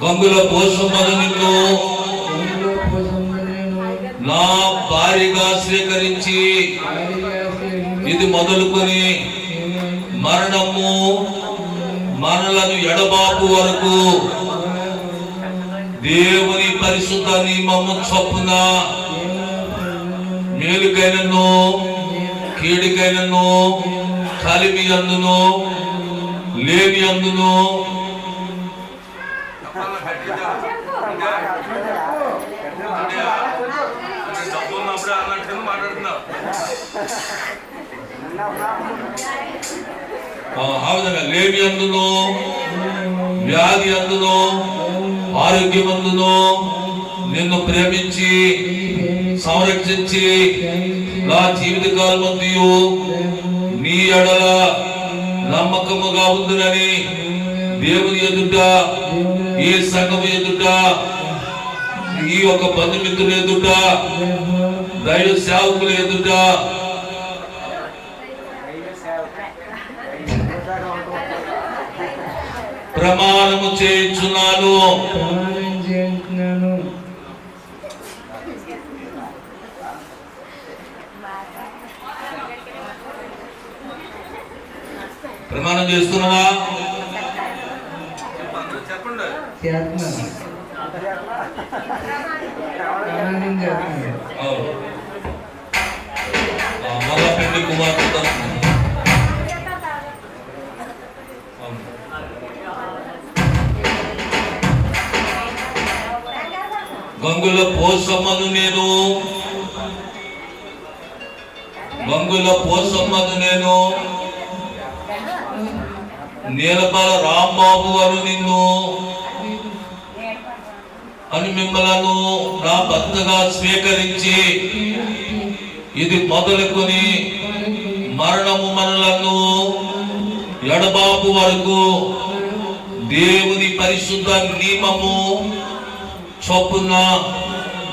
గంగుల పోషమ్మను నా స్వీకరించి భారీగా సేవించి ఇది మొదలుకొని మరణము మనలను ఎడబాపు వరకు దేవుని పరిశుద్ధ నియమము చొప్పున మేలుకైనను కీడికైనను కలిమి అందును లేమి అందును డబ్బు ఉన్నప్పుడు అన్నట్టు మాట్లాడుతున్నావు లేమి అందులో వ్యాధి అందులో ఆరోగ్యం అందులో నిన్ను ప్రేమించి సంరక్షించి నా జీవిత కాలమందియు నీ ఎడల నమ్మకముగా ఉందినని దేవుని ఎదుట ఈ సంఘం ఎదుట ఈ యొక్క బంధుమిత్రుల ఎదుట దైవ సేవకుల ఎదుట. ప్రమాణము చేయించున్నాను. ప్రమాణం చేస్తున్నావా చేస్తున్నాను ప్రమాణం కుమార్తె గంగుల పోసమ్మను నేను. గంగుల పోసమ్మను నేను. నీలపాల రాంబాబు గారు నిన్ను. అని మిమ్మలను నా భర్తగా స్వీకరించి ఇది మొదలుకొని మరణము మనలను ఎడబాపు వరకు దేవుని పరిశుద్ధ నియమము చొప్పున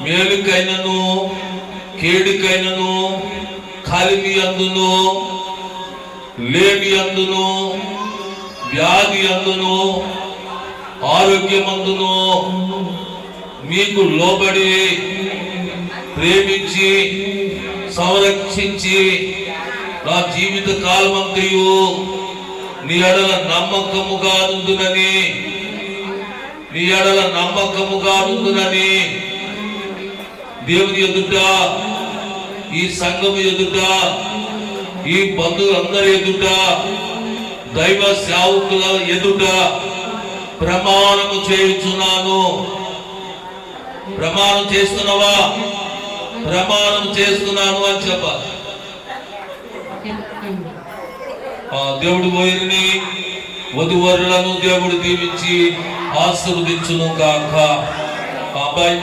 మేలుకైనను కేడుకైనను కలిమి అందును లేమి అందును వ్యాధి అందును ఆరోగ్యమందును మీకు లోబడి ప్రేమించి సంరక్షించి నా జీవిత కాలమంతయు నీ ఎడల నమ్మకముగా నుందునని నీ ఎడల నమ్మకముగా నుందునని దేవుని ఎదుట ఈ సంఘము ఎదుట ఈ బంధువులందరి ఎదుట దైవ సేవకుల ఎదుట ప్రమాణము చేయుచున్నాను. ప్రమాణం చేస్తున్నావా? ప్రమాణం చేస్తున్నాను అని చెప్పాలి. దేవుడు పోయిని వధువరులను దేవుడు దీవించి ఆశీర్వదించును కాక అబ్బాయి